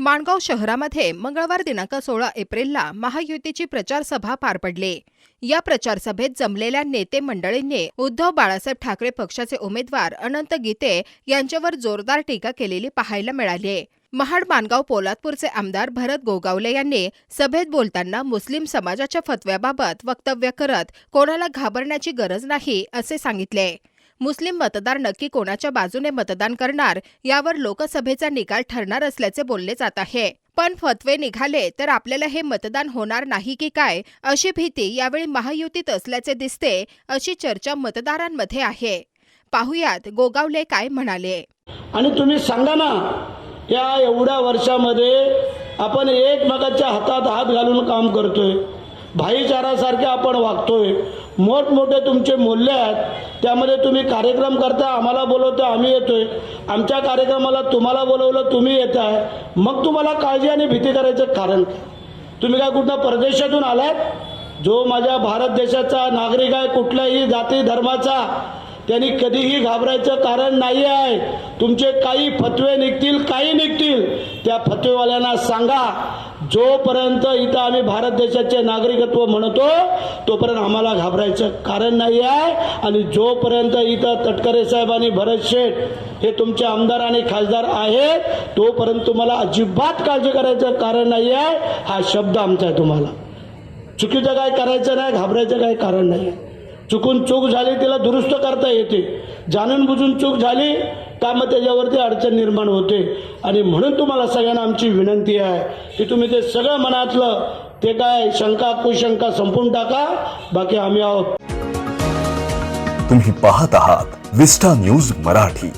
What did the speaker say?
माणगाव शहरामध्ये मंगळवार दिनांक सोळा एप्रिलला महायुतीची प्रचारसभा पार पडली. या प्रचारसभेत जमलेल्या नेते मंडळींनी उद्धव बाळासाहेब ठाकरे पक्षाचे उमेदवार अनंत गीते यांच्यावर जोरदार टीका केलेली पाहायला मिळाली. महाड माणगाव पोलादपूरचे आमदार भरत गोगावले यांनी सभेत बोलताना मुस्लिम समाजाच्या फतव्याबाबत वक्तव्य करत कोणाला घाबरण्याची गरज नाही असे सांगितले. मुस्लिम मतदार नक्की कोणाच्या बाजूने मतदान करणार यावर लोकसभेचा निकाल ठरणार असल्याचे बोलले जात आहे. पण फतवे निघाले तर आपल्याला हे मतदान होणार नाही की काय अशी भीती यावेळी महायुतीत असल्याचे दिसते अशी चर्चा मतदारांमध्ये आहे. पाहुयात गोगावले काय म्हणाले. आणि तुम्ही सांगा ना या एवढ्या वर्षामध्ये आपण एकमेकाच्या हातात हात घालून काम करतोय. भाईचारासारखे आपण वागतोय. मोठमोठे तुमचे मूल्य आहेत. त्यामध्ये तुम्ही कार्यक्रम करता आम्हाला बोलवतो आम्ही येतोय. आमच्या कार्यक्रमाला तुम्हाला बोलवलं तुम्ही येत आहे. मग तुम्हाला काळजी आणि भीती करायचं कारण तुम्ही काय कुठनं परदेशातून आलात जो माझ्या भारत देशाचा नागरिक आहे कुठल्याही जाती धर्माचा त्यांनी कधीही घाबरायचं कारण नाही आहे. तुमचे काही फतवे निघतील काही निघतील. त्या फतवेवाल्यांना सांगा जोपर्यंत इथं आम्ही भारत देशाचे नागरिकत्व म्हणतो तोपर्यंत आम्हाला घाबरायचं कारण नाही आहे. आणि जोपर्यंत इथं तटकरे साहेब आणि भरत शेठ हे तुमचे आमदार आणि खासदार आहेत तोपर्यंत तुम्हाला अजिबात काळजी करायचं कारण नाही आहे. हा शब्द आमचा आहे तुम्हाला. चुकीचं काय करायचं नाही घाबरायचं काय कारण नाही चुकून चूक झाली तिला दुरुस्त करता येते. जाणून बुजून चूक झाली का मग त्याच्यावरती अडचण निर्माण होते. आणि म्हणून तुम्हाला सगळ्यांना आमची विनंती आहे की तुम्ही ते सगळं मनातलं ते काय शंका कुशंका संपून टाका. बाकी आम्ही आहोत. तुम्ही पाहत आहात विस्टा न्यूज मराठी.